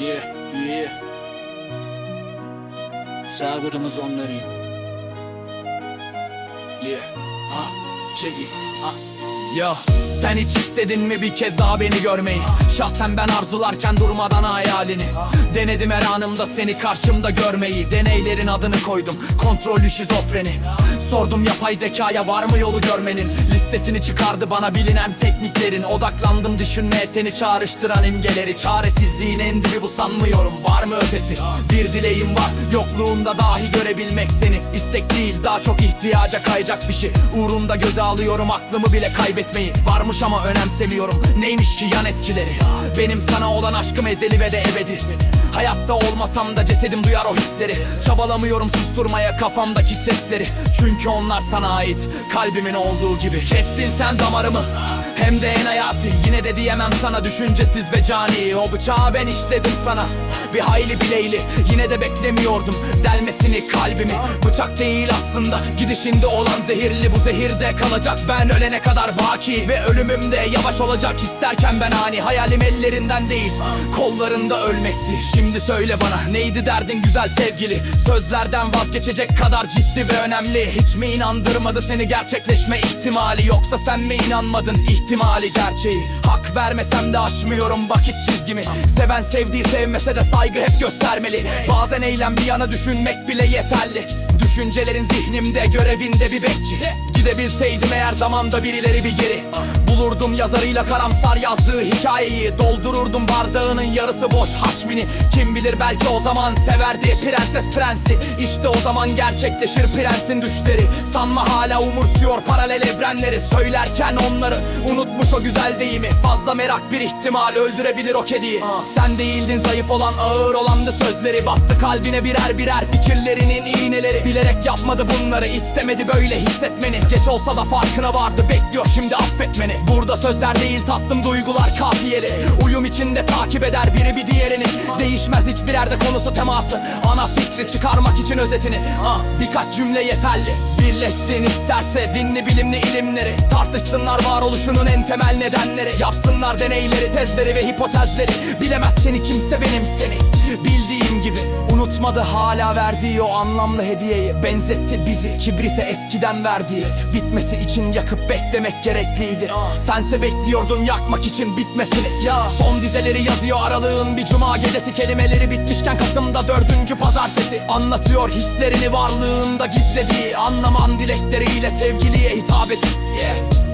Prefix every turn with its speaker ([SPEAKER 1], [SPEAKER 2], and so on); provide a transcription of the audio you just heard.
[SPEAKER 1] Yeah, yeah. Sağlarımız onların. Yeah, ah, çeki, ah.
[SPEAKER 2] Ya sen hiç istedin mi bir kez daha beni görmeyi? Şahsen ben arzularken durmadan hayalini. Denedim her anımda seni karşımda görmeyi. Deneylerin adını koydum. Kontrollü şizofreni. Sordum yapay zekaya var mı yolu görmenin Listesini çıkardı bana bilinen tekniklerin. Odaklandım düşünmeye seni çağrıştıran imgeleri. Çaresizliğin en dibi bu sanmıyorum. Var mı ötesi? Bir dileğim var. Yokluğunda dahi görebilmek seni. İstek değil daha çok ihtiyaca kayacak bir şey. Uğrunda göze alıyorum aklımı bile kaybetmeyi. Varmış ama önemsemiyorum. Neymiş ki yan etkileri? Benim sana olan aşkım ezeli ve de ebedi Hayatta olmasam da cesedim duyar o hisleri. Çabalamıyorum susturmaya kafamdaki sesleri. Çünkü onlar sana ait kalbimin olduğu gibi. Kestin sen damarımı hem de en hayatı Yine de diyemem sana düşüncesiz ve cani. O bıçağı ben işledim sana. Bir hayli bileyli Yine de beklemiyordum delmesini kalbimi. Bıçak değil aslında gidişinde olan zehirli. Bu zehirde kalacak ben ölene kadar baki. Ve ölümüm de yavaş olacak isterken ben ani. Hayalim ellerinden değil kollarında ölmekti Şimdi söyle bana neydi derdin güzel sevgili? Sözlerden vazgeçecek kadar ciddi ve önemli. Hiç mi inandırmadı seni gerçekleşme ihtimali? Yoksa sen mi inanmadın ihtimali gerçeği? Hak vermesem de aşmıyorum vakit çizgimi. Seven sevdiği sevmese de saygı hep göstermeli. Bazen eylem bir yana düşünmek bile yeterli. Düşüncelerin zihnimde görevinde bir bekçi. Gidebilseydim eğer zamanda birileri bir geri Bulurdum yazarıyla karamsar yazdığı hikayeyi. Doldururdum bardağının yarısı boş haçmini Kim bilir belki o zaman severdi. Prenses prensi. İşte o zaman gerçekleşir prensin düşleri. Sanma hala umursuyor paralel evrenleri. Söylerken onları unutmuş o güzel deyimi. Fazla merak bir ihtimal öldürebilir o kediyi. Sen değildin zayıf olan ağır olandı sözleri. Battı kalbine birer birer fikirlerinin iğneleri. Bilerek yapmadı bunları istemedi böyle hissetmeni. Geç olsa da farkına vardı bekliyor şimdi affetmeni Burada sözler değil tatlım duygular kafiyeli Uyum içinde takip eder biri bir diğerini. Değişmez hiçbir yerde konusu teması. Ana fikri çıkarmak için özetini. Ah, Birkaç cümle yeterli. Birleşsin isterse dinli bilimli ilimleri. Tartışsınlar varoluşunun en temel nedenleri. Yapsınlar deneyleri tezleri ve hipotezleri. Bilemez seni kimse benim seni. Bildiğim gibi Unutmadı hala verdiği o anlamlı hediyeyi. Benzetti bizi kibrite eskiden verdiği. Bitmesi için yakıp beklemek gerekliydi. Sense bekliyordun yakmak için bitmesini. Ya. Son dizeleri yazıyor aralığın bir cuma gecesi. Kelimeleri bitmişken Kasım'da dördüncü pazartesi. Anlatıyor hislerini varlığında gizlediği Anlaman dilekleriyle sevgiliye hitap edip yeah.